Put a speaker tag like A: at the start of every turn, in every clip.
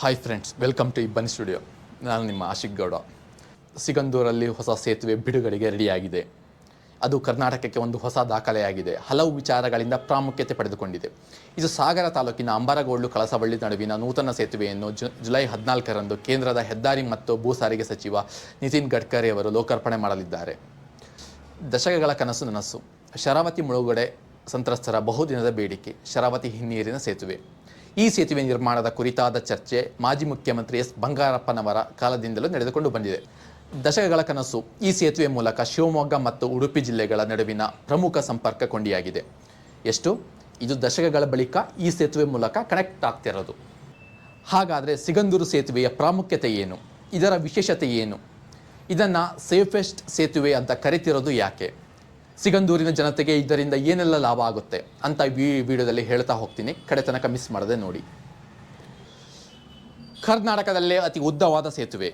A: Hi friends welcome to Ibbani studio ನಾನು ನಿಮ್ಮ ಆಶಿಕ್ ಗೌಡ. ಸಿಗಂದೂರಲ್ಲಿ ಹೊಸ ಸೇತುವೆ ಬಿಡುಗಡೆಗೆ ರೆಡಿಯಾಗಿದೆ. ಅದು ಕರ್ನಾಟಕಕ್ಕೆ ಒಂದು ಹೊಸ ದಾಖಲೆಯಾಗಿದೆ. ಹಲವು ವಿಚಾರಗಳಿಂದ ಪ್ರಾಮುಖ್ಯತೆ ಪಡೆದುಕೊಂಡಿದೆ. ಇದು ಸಾಗರ ತಾಲೂಕಿನ ಅಂಬರಗೋಳ್ಳು ಕಳಸವಳ್ಳಿ ನಡುವಿನ ನೂತನ ಸೇತುವೆಯನ್ನು ಜು, ಜುಲೈ ಹದಿನಾಲ್ಕರಂದು ಕೇಂದ್ರದ ಹೆದ್ದಾರಿ ಮತ್ತು ಭೂ ಸಾರಿಗೆ ಸಚಿವ ನಿತಿನ್ ಗಡ್ಕರಿ ಅವರು ಲೋಕಾರ್ಪಣೆ ಮಾಡಲಿದ್ದಾರೆ. ದಶಕಗಳ ಕನಸು ನನಸು. ಶರಾವತಿ ಮುಳುಗಡೆ ಸಂತ್ರಸ್ತರ ಬಹುದಿನದ ಬೇಡಿಕೆ, ಶರಾವತಿ ಹಿನ್ನೀರಿನ ಸೇತುವೆ. ಈ ಸೇತುವೆ ನಿರ್ಮಾಣದ ಕುರಿತಾದ ಚರ್ಚೆ ಮಾಜಿ ಮುಖ್ಯಮಂತ್ರಿ ಎಸ್ ಬಂಗಾರಪ್ಪನವರ ಕಾಲದಿಂದಲೂ ನಡೆದುಕೊಂಡು ಬಂದಿದೆ. ದಶಕಗಳ ಕನಸು ಈ ಸೇತುವೆ ಮೂಲಕ ಶಿವಮೊಗ್ಗ ಮತ್ತು ಉಡುಪಿ ಜಿಲ್ಲೆಗಳ ನಡುವಿನ ಪ್ರಮುಖ ಸಂಪರ್ಕ ಕೊಂಡಿಯಾಗಿದೆ. ಎಷ್ಟು? ಇದು ದಶಕಗಳ ಬಳಿಕ ಈ ಸೇತುವೆ ಮೂಲಕ ಕನೆಕ್ಟ್ ಆಗ್ತಿರೋದು ಹಾಗಾದರೆ ಸಿಗಂದೂರು ಸೇತುವೆಯ ಪ್ರಾಮುಖ್ಯತೆ ಏನು? ಇದರ ವಿಶೇಷತೆ ಏನು? ಇದನ್ನು ಸೇಫೆಸ್ಟ್ ಸೇತುವೆ ಅಂತ ಕರಿತಿರೋದು ಯಾಕೆ? ಸಿಗಂದೂರಿನ ಜನತೆಗೆ ಇದರಿಂದ ಏನೆಲ್ಲ ಲಾಭ ಆಗುತ್ತೆ ಅಂತ ಈ ವಿಡಿಯೋದಲ್ಲಿ ಹೇಳ್ತಾ ಹೋಗ್ತೀನಿ. ಕಡೆ ತನಕ ಮಿಸ್ ಮಾಡದೆ ನೋಡಿ. ಕರ್ನಾಟಕದಲ್ಲೇ ಅತಿ ಉದ್ದವಾದ ಸೇತುವೆ,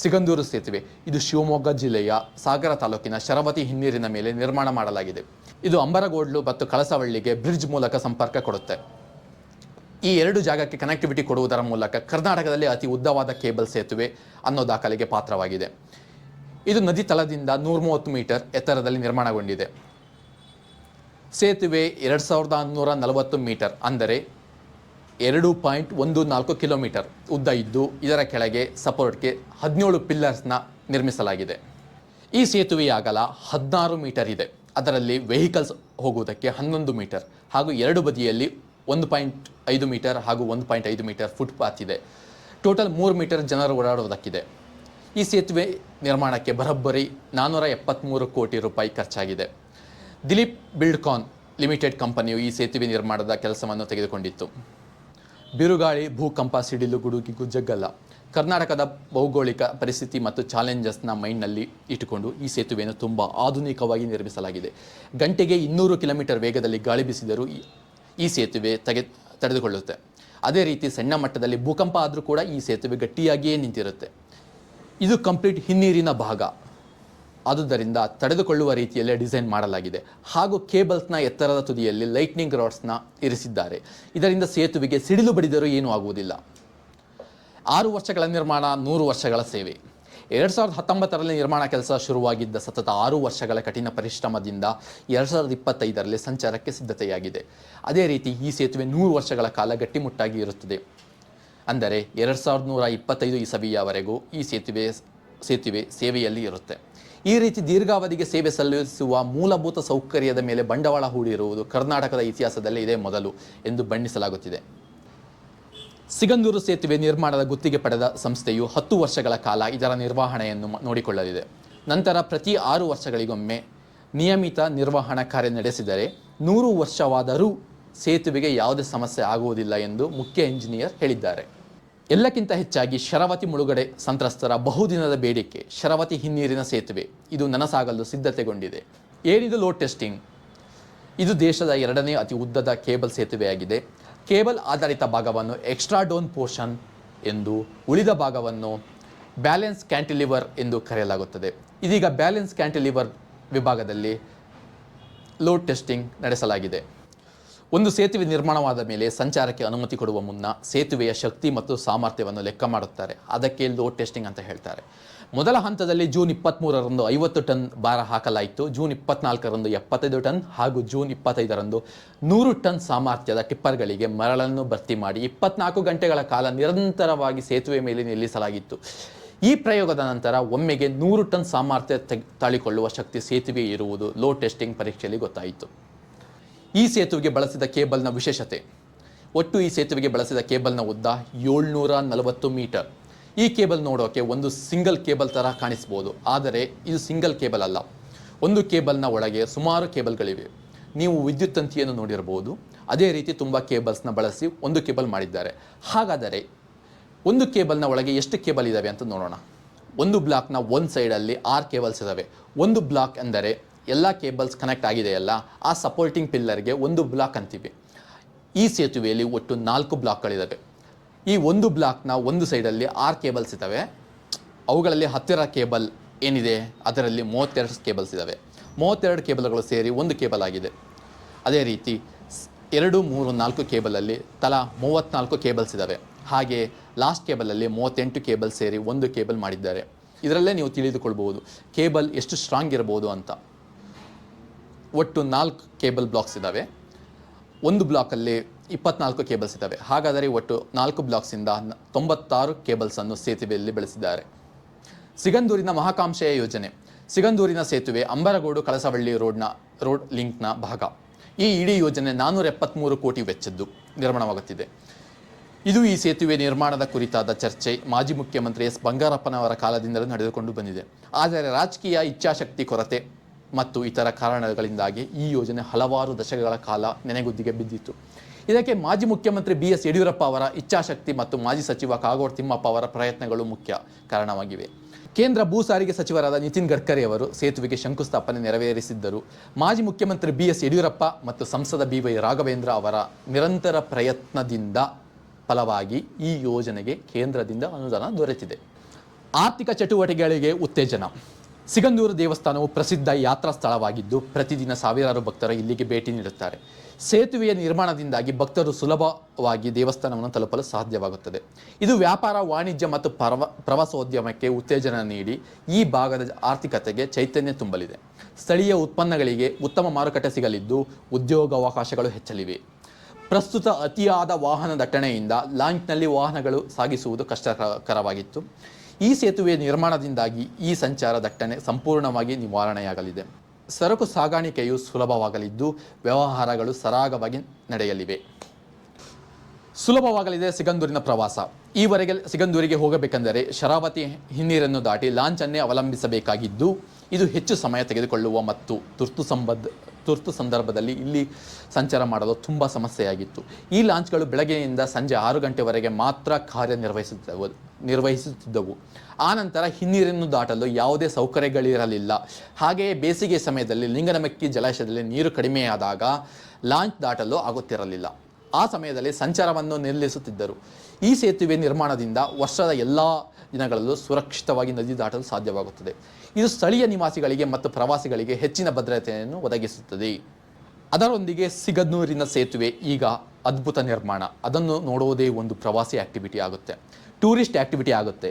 A: ಸಿಗಂದೂರು ಸೇತುವೆ. ಇದು ಶಿವಮೊಗ್ಗ ಜಿಲ್ಲೆಯ ಸಾಗರ ತಾಲೂಕಿನ ಶರವತಿ ಹಿನ್ನೀರಿನ ಮೇಲೆ ನಿರ್ಮಾಣ ಮಾಡಲಾಗಿದೆ. ಇದು ಅಂಬರಗೋಡ್ಲು ಮತ್ತು ಕಳಸವಳ್ಳಿಗೆ ಬ್ರಿಡ್ಜ್ ಮೂಲಕ ಸಂಪರ್ಕ ಕೊಡುತ್ತೆ. ಈ ಎರಡು ಜಾಗಕ್ಕೆ ಕನೆಕ್ಟಿವಿಟಿ ಕೊಡುವುದರ ಮೂಲಕ ಕರ್ನಾಟಕದಲ್ಲಿ ಅತಿ ಉದ್ದವಾದ ಕೇಬಲ್ ಸೇತುವೆ ಅನ್ನೋ ದಾಖಲೆಗೆ ಪಾತ್ರವಾಗಿದೆ. ಇದು ನದಿ ತಳದಿಂದ ನೂರ ಮೂವತ್ತು ಮೀಟರ್ ಎತ್ತರದಲ್ಲಿ ನಿರ್ಮಾಣಗೊಂಡಿದೆ. ಸೇತುವೆ ಎರಡು ಸಾವಿರದ ನೂರ ನಲವತ್ತು ಮೀಟರ್, ಅಂದರೆ ಎರಡು ಪಾಯಿಂಟ್ ಒಂದು ನಾಲ್ಕು ಕಿಲೋಮೀಟರ್ ಉದ್ದ ಇದ್ದು ಇದರ ಕೆಳಗೆ ಸಪೋರ್ಟ್ಗೆ ಹದಿನೇಳು ಪಿಲ್ಲರ್ಸ್ನ ನಿರ್ಮಿಸಲಾಗಿದೆ. ಈ ಸೇತುವೆಯ ಅಗಲ ಹದಿನಾರು ಮೀಟರ್ ಇದೆ. ಅದರಲ್ಲಿ ವೆಹಿಕಲ್ಸ್ ಹೋಗುವುದಕ್ಕೆ ಹನ್ನೊಂದು ಮೀಟರ್ ಹಾಗೂ ಎರಡು ಬದಿಯಲ್ಲಿ ಒಂದು ಪಾಯಿಂಟ್ ಐದು ಮೀಟರ್ ಹಾಗೂ ಒಂದು ಪಾಯಿಂಟ್ ಐದು ಮೀಟರ್ ಫುಟ್ಪಾತ್ ಇದೆ. ಟೋಟಲ್ ಮೂರು ಮೀಟರ್ ಜನರು ಓಡಾಡುವುದಕ್ಕಿದೆ. ಈ ಸೇತುವೆ ನಿರ್ಮಾಣಕ್ಕೆ ಬರೋಬ್ಬರಿ ನಾನ್ನೂರ ಎಪ್ಪತ್ತ್ಮೂರು ಕೋಟಿ ರೂಪಾಯಿ ಖರ್ಚಾಗಿದೆ. ದಿಲೀಪ್ ಬಿಲ್ಡ್ಕಾನ್ ಲಿಮಿಟೆಡ್ ಕಂಪನಿಯು ಈ ಸೇತುವೆ ನಿರ್ಮಾಣದ ಕೆಲಸವನ್ನು ತೆಗೆದುಕೊಂಡಿತ್ತು. ಬಿರುಗಾಳಿ, ಭೂಕಂಪ, ಸಿಡಿಲು ಗುಡುಗಿಗೂ ಜಗ್ಗಲ್ಲ ಕರ್ನಾಟಕದ ಭೌಗೋಳಿಕ ಪರಿಸ್ಥಿತಿ ಮತ್ತು ಚಾಲೆಂಜಸ್ನ ಮೈಂಡ್ನಲ್ಲಿ ಇಟ್ಟುಕೊಂಡು ಈ ಸೇತುವೆಯನ್ನು ತುಂಬ ಆಧುನಿಕವಾಗಿ ನಿರ್ಮಿಸಲಾಗಿದೆ. ಗಂಟೆಗೆ ಇನ್ನೂರು ಕಿಲೋಮೀಟರ್ ವೇಗದಲ್ಲಿ ಗಾಳಿ ಬೀಸಿದರೂ ಈ- ಸೇತುವೆ ತೆಗೆ, ತಡೆದುಕೊಳ್ಳುತ್ತೆ. ಅದೇ ರೀತಿ ಸಣ್ಣ ಮಟ್ಟದಲ್ಲಿ ಭೂಕಂಪ ಆದರೂ ಕೂಡ ಈ ಸೇತುವೆ ಗಟ್ಟಿಯಾಗಿಯೇ ನಿಂತಿರುತ್ತೆ. ಇದು ಕಂಪ್ಲೀಟ್ ಹಿನ್ನೀರಿನ ಭಾಗ. ಆದುದರಿಂದ ತಡೆದುಕೊಳ್ಳುವ ರೀತಿಯಲ್ಲೇ ಡಿಸೈನ್ ಮಾಡಲಾಗಿದೆ. ಹಾಗೂ ಕೇಬಲ್ಸ್ನ ಎತ್ತರದ ತುದಿಯಲ್ಲಿ ಲೈಟ್ನಿಂಗ್ ರಾಡ್ಸ್ನ ಇರಿಸಿದ್ದಾರೆ. ಇದರಿಂದ ಸೇತುವೆಗೆ ಸಿಡಿಲು ಬಡಿದರೂ ಏನೂ ಆಗುವುದಿಲ್ಲ. ಆರು ವರ್ಷಗಳ ನಿರ್ಮಾಣ, ನೂರು ವರ್ಷಗಳ ಸೇವೆ. ಎರಡು ಸಾವಿರದ ಹತ್ತೊಂಬತ್ತರಲ್ಲಿ ನಿರ್ಮಾಣ ಕೆಲಸ ಶುರುವಾಗಿದ್ದ ಸತತ ಆರು ವರ್ಷಗಳ ಕಠಿಣ ಪರಿಶ್ರಮದಿಂದ ಎರಡು ಸಾವಿರದ ಇಪ್ಪತ್ತೈದರಲ್ಲಿ ಸಂಚಾರಕ್ಕೆ ಸಿದ್ಧತೆಯಾಗಿದೆ. ಅದೇ ರೀತಿ ಈ ಸೇತುವೆ ನೂರು ವರ್ಷಗಳ ಕಾಲ ಗಟ್ಟಿಮುಟ್ಟಾಗಿ ಇರುತ್ತದೆ. ಅಂದರೆ ಎರಡು ಸಾವಿರದ ನೂರ ಇಪ್ಪತ್ತೈದು ಇಸವಿಯವರೆಗೂ ಈ ಸೇತುವೆ ಸೇತುವೆ ಸೇವೆಯಲ್ಲಿ ಇರುತ್ತೆ. ಈ ರೀತಿ ದೀರ್ಘಾವಧಿಗೆ ಸೇವೆ ಸಲ್ಲಿಸುವ ಮೂಲಭೂತ ಸೌಕರ್ಯದ ಮೇಲೆ ಬಂಡವಾಳ ಹೂಡಿರುವುದು ಕರ್ನಾಟಕದ ಇತಿಹಾಸದಲ್ಲಿ ಇದೇ ಮೊದಲು ಎಂದು ಬಣ್ಣಿಸಲಾಗುತ್ತಿದೆ. ಸಿಗಂದೂರು ಸೇತುವೆ ನಿರ್ಮಾಣದ ಗುತ್ತಿಗೆ ಪಡೆದ ಸಂಸ್ಥೆಯು ಹತ್ತು ವರ್ಷಗಳ ಕಾಲ ಇದರ ನಿರ್ವಹಣೆಯನ್ನು ನೋಡಿಕೊಳ್ಳಲಿದೆ. ನಂತರ ಪ್ರತಿ ಆರು ವರ್ಷಗಳಿಗೊಮ್ಮೆ ನಿಯಮಿತ ನಿರ್ವಹಣಾ ಕಾರ್ಯ ನಡೆಸಿದರೆ ನೂರು ವರ್ಷವಾದರೂ ಸೇತುವೆಗೆ ಯಾವುದೇ ಸಮಸ್ಯೆ ಆಗುವುದಿಲ್ಲ ಎಂದು ಮುಖ್ಯ ಇಂಜಿನಿಯರ್ ಹೇಳಿದ್ದಾರೆ. ಎಲ್ಲಕ್ಕಿಂತ ಹೆಚ್ಚಾಗಿ ಶರಾವತಿ ಮುಳುಗಡೆ ಸಂತ್ರಸ್ತರ ಬಹುದಿನದ ಬೇಡಿಕೆ ಶರಾವತಿ ಹಿನ್ನೀರಿನ ಸೇತುವೆ. ಇದು ನನಸಾಗಲು ಸಿದ್ಧತೆಗೊಂಡಿದೆ. ಏನಿದು ಲೋಡ್ ಟೆಸ್ಟಿಂಗ್. ಇದು ದೇಶದ ಎರಡನೇ ಅತಿ ಉದ್ದದ ಕೇಬಲ್ ಸೇತುವೆಯಾಗಿದೆ. ಕೇಬಲ್ ಆಧಾರಿತ ಭಾಗವನ್ನು ಎಕ್ಸ್ಟ್ರಾ ಡೋನ್ ಪೋರ್ಷನ್ ಎಂದು ಉಳಿದ ಭಾಗವನ್ನು ಬ್ಯಾಲೆನ್ಸ್ ಕ್ಯಾಂಟಿಲಿವರ್ ಎಂದು ಕರೆಯಲಾಗುತ್ತದೆ. ಇದೀಗ ಬ್ಯಾಲೆನ್ಸ್ ಕ್ಯಾಂಟಿಲಿವರ್ ವಿಭಾಗದಲ್ಲಿ ಲೋಡ್ ಟೆಸ್ಟಿಂಗ್ ನಡೆಸಲಾಗಿದೆ. ಒಂದು ಸೇತುವೆ ನಿರ್ಮಾಣವಾದ ಮೇಲೆ ಸಂಚಾರಕ್ಕೆ ಅನುಮತಿ ಕೊಡುವ ಮುನ್ನ ಸೇತುವೆಯ ಶಕ್ತಿ ಮತ್ತು ಸಾಮರ್ಥ್ಯವನ್ನು ಲೆಕ್ಕ ಮಾಡುತ್ತಾರೆ. ಅದಕ್ಕೆ ಲೋಡ್ ಟೆಸ್ಟಿಂಗ್ ಅಂತ ಹೇಳ್ತಾರೆ. ಮೊದಲ ಹಂತದಲ್ಲಿ ಜೂನ್ ಇಪ್ಪತ್ತ್ಮೂರರಂದು ಐವತ್ತು ಟನ್ ಭಾರ ಹಾಕಲಾಯಿತು. ಜೂನ್ ಇಪ್ಪತ್ನಾಲ್ಕರಂದು ಎಪ್ಪತ್ತೈದು ಟನ್ ಹಾಗೂ ಜೂನ್ ಇಪ್ಪತ್ತೈದರಂದು ನೂರು ಟನ್ ಸಾಮರ್ಥ್ಯದ ಟಿಪ್ಪರ್ಗಳಿಗೆ ಮರಳನ್ನು ಭರ್ತಿ ಮಾಡಿ ಇಪ್ಪತ್ನಾಲ್ಕು ಗಂಟೆಗಳ ಕಾಲ ನಿರಂತರವಾಗಿ ಸೇತುವೆ ಮೇಲೆ ನಿಲ್ಲಿಸಲಾಗಿತ್ತು. ಈ ಪ್ರಯೋಗದ ನಂತರ ಒಮ್ಮೆಗೆ ನೂರು ಟನ್ ಸಾಮರ್ಥ್ಯ ತಾಳಿಕೊಳ್ಳುವ ಶಕ್ತಿ ಸೇತುವೆ ಇರುವುದು ಲೋ ಟೆಸ್ಟಿಂಗ್ ಪರೀಕ್ಷೆಯಲ್ಲಿ ಗೊತ್ತಾಯಿತು. ಈ ಸೇತುವೆಗೆ ಬಳಸಿದ ಕೇಬಲ್ನ ವಿಶೇಷತೆ. ಒಟ್ಟು ಈ ಸೇತುವೆಗೆ ಬಳಸಿದ ಕೇಬಲ್ನ ಉದ್ದ ಏಳ್ನೂರ ನಲವತ್ತು ಮೀಟರ್. ಈ ಕೇಬಲ್ ನೋಡೋಕೆ ಒಂದು ಸಿಂಗಲ್ ಕೇಬಲ್ ಥರ ಕಾಣಿಸ್ಬೋದು. ಆದರೆ ಇದು ಸಿಂಗಲ್ ಕೇಬಲ್ ಅಲ್ಲ. ಒಂದು ಕೇಬಲ್ನ ಒಳಗೆ ಸುಮಾರು ಕೇಬಲ್ಗಳಿವೆ. ನೀವು ವಿದ್ಯುತ್ ತಂತಿಯನ್ನು ನೋಡಿರಬಹುದು. ಅದೇ ರೀತಿ ತುಂಬ ಕೇಬಲ್ಸ್ನ ಬಳಸಿ ಒಂದು ಕೇಬಲ್ ಮಾಡಿದ್ದಾರೆ. ಹಾಗಾದರೆ ಒಂದು ಕೇಬಲ್ನ ಒಳಗೆ ಎಷ್ಟು ಕೇಬಲ್ ಇದ್ದಾವೆ ಅಂತ ನೋಡೋಣ. ಒಂದು ಬ್ಲಾಕ್ನ ಒಂದು ಸೈಡಲ್ಲಿ ಆರು ಕೇಬಲ್ಸ್ ಇದ್ದಾವೆ ಒಂದು ಬ್ಲಾಕ್ ಅಂದರೆ ಎಲ್ಲ ಕೇಬಲ್ಸ್ ಕನೆಕ್ಟ್ ಆಗಿದೆಯಲ್ಲ ಆ ಸಪೋರ್ಟಿಂಗ್ ಪಿಲ್ಲರ್ಗೆ ಒಂದು ಬ್ಲಾಕ್ ಅಂತೀವಿ. ಈ ಸೇತುವೆಯಲ್ಲಿ ಒಟ್ಟು ನಾಲ್ಕು ಬ್ಲಾಕ್ಗಳಿದ್ದಾವೆ ಈ ಒಂದು ಬ್ಲಾಕ್ನ ಒಂದು ಸೈಡಲ್ಲಿ ಆರು ಕೇಬಲ್ಸ್ ಇದ್ದಾವೆ ಅವುಗಳಲ್ಲಿ ಹತ್ತಿರ ಕೇಬಲ್ ಏನಿದೆ? ಅದರಲ್ಲಿ ಮೂವತ್ತೆರಡು ಕೇಬಲ್ಸ್ ಇದ್ದಾವೆ ಮೂವತ್ತೆರಡು ಕೇಬಲ್ಗಳು ಸೇರಿ ಒಂದು ಕೇಬಲ್ ಆಗಿದೆ. ಅದೇ ರೀತಿ ಎರಡು, ಮೂರು, ನಾಲ್ಕು ಕೇಬಲಲ್ಲಿ ತಲಾ ಮೂವತ್ತ್ನಾಲ್ಕು ಕೇಬಲ್ಸ್ ಇದ್ದಾವೆ ಹಾಗೆ ಲಾಸ್ಟ್ ಕೇಬಲಲ್ಲಿ ಮೂವತ್ತೆಂಟು ಕೇಬಲ್ ಸೇರಿ ಒಂದು ಕೇಬಲ್ ಮಾಡಿದ್ದಾರೆ. ಇದರಲ್ಲೇ ನೀವು ತಿಳಿದುಕೊಳ್ಬೋದು ಕೇಬಲ್ ಎಷ್ಟು ಸ್ಟ್ರಾಂಗ್ ಇರಬಹುದು ಅಂತ. ಒಟ್ಟು ನಾಲ್ಕು ಕೇಬಲ್ ಬ್ಲಾಕ್ಸ್ ಇದ್ದಾವೆ ಒಂದು ಬ್ಲಾಕಲ್ಲಿ ಇಪ್ಪತ್ನಾಲ್ಕು ಕೇಬಲ್ಸ್ ಇದ್ದಾವೆ ಹಾಗಾದರೆ ಒಟ್ಟು ನಾಲ್ಕು ಬ್ಲಾಕ್ಸಿಂದ ತೊಂಬತ್ತಾರು ಕೇಬಲ್ಸನ್ನು ಸೇತುವೆಯಲ್ಲಿ ಬೆಳೆಸಿದ್ದಾರೆ. ಸಿಗಂದೂರಿನ ಮಹಾಕಾಂಕ್ಷೆಯ ಯೋಜನೆ. ಸಿಗಂದೂರಿನ ಸೇತುವೆ ಅಂಬರಗೋಡು ಕಳಸವಳ್ಳಿ ರೋಡ್ನ, ರೋಡ್ ಲಿಂಕ್ನ ಭಾಗ. ಈ ಇಡೀ ಯೋಜನೆ ನಾನ್ನೂರ ಎಪ್ಪತ್ತ್ಮೂರು ಕೋಟಿ ವೆಚ್ಚದ್ದು ನಿರ್ಮಾಣವಾಗುತ್ತಿದೆ. ಇದು ಈ ಸೇತುವೆ ನಿರ್ಮಾಣದ ಕುರಿತಾದ ಚರ್ಚೆ ಮಾಜಿ ಮುಖ್ಯಮಂತ್ರಿ ಎಸ್ ಬಂಗಾರಪ್ಪನವರ ಕಾಲದಿಂದಲೂ ನಡೆದುಕೊಂಡು ಬಂದಿದೆ. ಆದರೆ ರಾಜಕೀಯ ಇಚ್ಛಾಶಕ್ತಿ ಕೊರತೆ ಮತ್ತು ಇತರ ಕಾರಣಗಳಿಂದಾಗಿ ಈ ಯೋಜನೆ ಹಲವಾರು ದಶಕಗಳ ಕಾಲ ನೆನೆಗುದ್ದಿಗೆ ಬಿದ್ದಿತ್ತು. ಇದಕ್ಕೆ ಮಾಜಿ ಮುಖ್ಯಮಂತ್ರಿ ಬಿ ಎಸ್ ಯಡಿಯೂರಪ್ಪ ಅವರ ಇಚ್ಛಾಶಕ್ತಿ ಮತ್ತು ಮಾಜಿ ಸಚಿವ ಕಾಗೋಡು ತಿಮ್ಮಪ್ಪ ಅವರ ಪ್ರಯತ್ನಗಳು ಮುಖ್ಯ ಕಾರಣವಾಗಿವೆ. ಕೇಂದ್ರ ಭೂ ಸಾರಿಗೆ ಸಚಿವರಾದ ನಿತಿನ್ ಗಡ್ಕರಿ ಅವರು ಸೇತುವೆಗೆ ಶಂಕುಸ್ಥಾಪನೆ ನೆರವೇರಿಸಿದ್ದರು. ಮಾಜಿ ಮುಖ್ಯಮಂತ್ರಿ ಬಿ ಎಸ್ ಯಡಿಯೂರಪ್ಪ ಮತ್ತು ಸಂಸದ ಬಿ ವೈ ರಾಘವೇಂದ್ರ ಅವರ ನಿರಂತರ ಪ್ರಯತ್ನದಿಂದ ಫಲವಾಗಿ ಈ ಯೋಜನೆಗೆ ಕೇಂದ್ರದಿಂದ ಅನುದಾನ ದೊರೆತಿದೆ. ಆರ್ಥಿಕ ಚಟುವಟಿಕೆಗಳಿಗೆ ಉತ್ತೇಜನ. ಸಿಗಂದೂರು ದೇವಸ್ಥಾನವು ಪ್ರಸಿದ್ಧ ಯಾತ್ರಾ ಸ್ಥಳವಾಗಿದ್ದು ಪ್ರತಿದಿನ ಸಾವಿರಾರು ಭಕ್ತರು ಇಲ್ಲಿಗೆ ಭೇಟಿ ನೀಡುತ್ತಾರೆ. ಸೇತುವೆಯ ನಿರ್ಮಾಣದಿಂದಾಗಿ ಭಕ್ತರು ಸುಲಭವಾಗಿ ದೇವಸ್ಥಾನವನ್ನು ತಲುಪಲು ಸಾಧ್ಯವಾಗುತ್ತದೆ. ಇದು ವ್ಯಾಪಾರ, ವಾಣಿಜ್ಯ ಮತ್ತು ಪ್ರವ, ಪ್ರವಾಸೋದ್ಯಮಕ್ಕೆ ಉತ್ತೇಜನ ನೀಡಿ ಈ ಭಾಗದ ಆರ್ಥಿಕತೆಗೆ ಚೈತನ್ಯ ತುಂಬಲಿದೆ. ಸ್ಥಳೀಯ ಉತ್ಪನ್ನಗಳಿಗೆ ಉತ್ತಮ ಮಾರುಕಟ್ಟೆ ಸಿಗಲಿದ್ದು ಉದ್ಯೋಗಾವಕಾಶಗಳು ಹೆಚ್ಚಲಿವೆ. ಪ್ರಸ್ತುತ ಅತಿಯಾದ ವಾಹನ ದಟ್ಟಣೆಯಿಂದ ಲಾಂಚ್ನಲ್ಲಿ ವಾಹನಗಳು ಸಾಗಿಸುವುದು ಕಷ್ಟಕರವಾಗಿತ್ತು. ಈ ಸೇತುವೆ ನಿರ್ಮಾಣದಿಂದಾಗಿ ಈ ಸಂಚಾರ ದಟ್ಟಣೆ ಸಂಪೂರ್ಣವಾಗಿ ನಿವಾರಣೆಯಾಗಲಿದೆ. ಸರಕು ಸಾಗಾಣಿಕೆಯು ಸುಲಭವಾಗಲಿದ್ದು, ವ್ಯವಹಾರಗಳು ಸರಾಗವಾಗಿ ನಡೆಯಲಿವೆ. ಸುಲಭವಾಗಲಿದೆ ಸಿಗಂದೂರಿನ ಪ್ರವಾಸ. ಈವರೆಗೆ ಸಿಗಂದೂರಿಗೆ ಹೋಗಬೇಕೆಂದರೆ ಶರಾವತಿ ಹಿನ್ನೀರನ್ನು ದಾಟಿ ಲಾಂಚನ್ನೇ ಅವಲಂಬಿಸಬೇಕಾಗಿದ್ದು, ಇದು ಹೆಚ್ಚು ಸಮಯ ತೆಗೆದುಕೊಳ್ಳುವ ಮತ್ತು ತುರ್ತು ಸಂಬದ್ಧ ತುರ್ತು ಸಂದರ್ಭದಲ್ಲಿ ಇಲ್ಲಿ ಸಂಚಾರ ಮಾಡಲು ತುಂಬ ಸಮಸ್ಯೆಯಾಗಿತ್ತು. ಈ ಲಾಂಚ್ಗಳು ಬೆಳಗ್ಗೆಯಿಂದ ಸಂಜೆ ಆರು ಗಂಟೆವರೆಗೆ ಮಾತ್ರ ಕಾರ್ಯನಿರ್ವಹಿಸುತ್ತವು ನಿರ್ವಹಿಸುತ್ತಿದ್ದವು. ಆನಂತರ ಹಿನ್ನೀರನ್ನು ದಾಟಲು ಯಾವುದೇ ಸೌಕರ್ಯಗಳಿರಲಿಲ್ಲ. ಹಾಗೆಯೇ ಬೇಸಿಗೆ ಸಮಯದಲ್ಲಿ ಲಿಂಗನಮಕ್ಕಿ ಜಲಾಶಯದಲ್ಲಿ ನೀರು ಕಡಿಮೆಯಾದಾಗ ಲಾಂಚ್ ದಾಟಲು ಆಗುತ್ತಿರಲಿಲ್ಲ. ಆ ಸಮಯದಲ್ಲಿ ಸಂಚಾರವನ್ನು ನಿಲ್ಲಿಸುತ್ತಿದ್ದರು. ಈ ಸೇತುವೆ ನಿರ್ಮಾಣದಿಂದ ವರ್ಷದ ಎಲ್ಲ ದಿನಗಳಲ್ಲೂ ಸುರಕ್ಷಿತವಾಗಿ ನದಿ ದಾಟಲು ಸಾಧ್ಯವಾಗುತ್ತದೆ. ಇದು ಸ್ಥಳೀಯ ನಿವಾಸಿಗಳಿಗೆ ಮತ್ತು ಪ್ರವಾಸಿಗಳಿಗೆ ಹೆಚ್ಚಿನ ಭದ್ರತೆಯನ್ನು ಒದಗಿಸುತ್ತದೆ. ಅದರೊಂದಿಗೆ ಸಿಗದ್ನೂರಿನ ಸೇತುವೆ ಈಗ ಅದ್ಭುತ ನಿರ್ಮಾಣ. ಅದನ್ನು ನೋಡುವುದೇ ಒಂದು ಪ್ರವಾಸಿ ಆಕ್ಟಿವಿಟಿ ಆಗುತ್ತೆ. ಟೂರಿಸ್ಟ್ ಆಕ್ಟಿವಿಟಿ ಆಗುತ್ತೆ.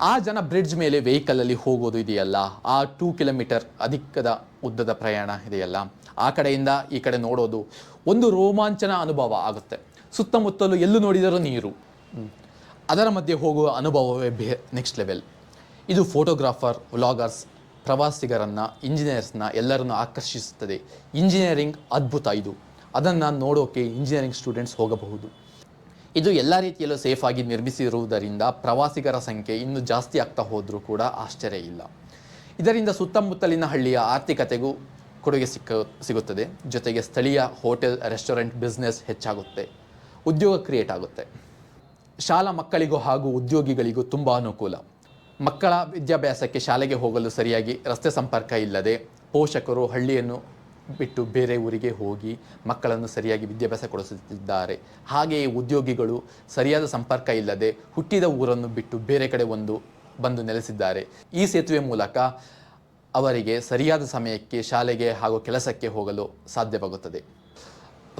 A: ಆ ಜನ ಬ್ರಿಡ್ಜ್ ಮೇಲೆ ವೆಹಿಕಲಲ್ಲಿ ಹೋಗೋದು ಇದೆಯಲ್ಲ? ಆ ಟೂ ಕಿಲೋಮೀಟರ್ ಅಧಿಕದ ಉದ್ದದ ಪ್ರಯಾಣ ಇದೆಯಲ್ಲ? ಆ ಕಡೆಯಿಂದ ಈ ಕಡೆ ನೋಡೋದು ಒಂದು ರೋಮಾಂಚನ ಅನುಭವ ಆಗುತ್ತೆ. ಸುತ್ತಮುತ್ತಲು ಎಲ್ಲೂ ನೋಡಿದರೂ ನೀರು. ಅದರ ಮಧ್ಯೆ ಹೋಗುವ ಅನುಭವವೇ ಬೇ ನೆಕ್ಸ್ಟ್ ಲೆವೆಲ್ ಇದು ಫೋಟೋಗ್ರಾಫರ್, ವ್ಲಾಗರ್ಸ್, ಪ್ರವಾಸಿಗರನ್ನು, ಇಂಜಿನಿಯರ್ಸ್ನ ಎಲ್ಲರನ್ನು ಆಕರ್ಷಿಸುತ್ತದೆ. ಇಂಜಿನಿಯರಿಂಗ್ ಅದ್ಭುತ ಇದು. ಅದನ್ನು ನೋಡೋಕೆ ಇಂಜಿನಿಯರಿಂಗ್ ಸ್ಟೂಡೆಂಟ್ಸ್ ಹೋಗಬಹುದು. ಇದು ಎಲ್ಲ ರೀತಿಯಲ್ಲೂ ಸೇಫಾಗಿ ನಿರ್ಮಿಸಿರುವುದರಿಂದ ಪ್ರವಾಸಿಗರ ಸಂಖ್ಯೆ ಇನ್ನೂ ಜಾಸ್ತಿ ಆಗ್ತಾ ಹೋದರೂ ಕೂಡ ಆಶ್ಚರ್ಯ ಇಲ್ಲ. ಇದರಿಂದ ಸುತ್ತಮುತ್ತಲಿನ ಹಳ್ಳಿಯ ಆರ್ಥಿಕತೆಗೂ ಕೊಡುಗೆ ಸಿಕ್ಕ, ಸಿಗುತ್ತದೆ. ಜೊತೆಗೆ ಸ್ಥಳೀಯ ಹೋಟೆಲ್, ರೆಸ್ಟೋರೆಂಟ್ ಬಿಸ್ನೆಸ್ ಹೆಚ್ಚಾಗುತ್ತೆ. ಉದ್ಯೋಗ ಕ್ರಿಯೇಟ್ ಆಗುತ್ತೆ. ಶಾಲಾ ಮಕ್ಕಳಿಗೂ ಹಾಗೂ ಉದ್ಯೋಗಿಗಳಿಗೂ ತುಂಬ ಅನುಕೂಲ. ಮಕ್ಕಳ ವಿದ್ಯಾಭ್ಯಾಸಕ್ಕೆ ಶಾಲೆಗೆ ಹೋಗಲು ಸರಿಯಾಗಿ ರಸ್ತೆ ಸಂಪರ್ಕ ಇಲ್ಲದೆ ಪೋಷಕರು ಹಳ್ಳಿಯನ್ನು ಬಿಟ್ಟು ಬೇರೆ ಊರಿಗೆ ಹೋಗಿ ಮಕ್ಕಳನ್ನು ಸರಿಯಾಗಿ ವಿದ್ಯಾಭ್ಯಾಸ ಕೊಡಿಸುತ್ತಿದ್ದಾರೆ. ಹಾಗೆಯೇ ಉದ್ಯೋಗಿಗಳು ಸರಿಯಾದ ಸಂಪರ್ಕ ಇಲ್ಲದೆ ಹುಟ್ಟಿದ ಊರನ್ನು ಬಿಟ್ಟು ಬೇರೆ ಕಡೆ ಒಂದು, ಬಂದು ನೆಲೆಸಿದ್ದಾರೆ. ಈ ಸೇತುವೆ ಮೂಲಕ ಅವರಿಗೆ ಸರಿಯಾದ ಸಮಯಕ್ಕೆ ಶಾಲೆಗೆ ಹಾಗೂ ಕೆಲಸಕ್ಕೆ ಹೋಗಲು ಸಾಧ್ಯವಾಗುತ್ತದೆ.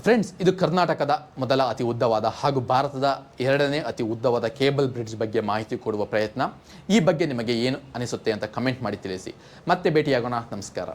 A: ಫ್ರೆಂಡ್ಸ್ ಇದು ಕರ್ನಾಟಕದ ಮೊದಲ ಅತಿ ಉದ್ದವಾದ ಹಾಗೂ ಭಾರತದ ಎರಡನೇ ಅತಿ ಉದ್ದವಾದ ಕೇಬಲ್ ಬ್ರಿಡ್ಜ್ ಬಗ್ಗೆ ಮಾಹಿತಿ ಕೊಡುವ ಪ್ರಯತ್ನ. ಈ ಬಗ್ಗೆ ನಿಮಗೆ ಏನು ಅನಿಸುತ್ತೆ ಅಂತ ಕಮೆಂಟ್ ಮಾಡಿ ತಿಳಿಸಿ. ಮತ್ತೆ ಭೇಟಿಯಾಗೋಣ. ನಮಸ್ಕಾರ.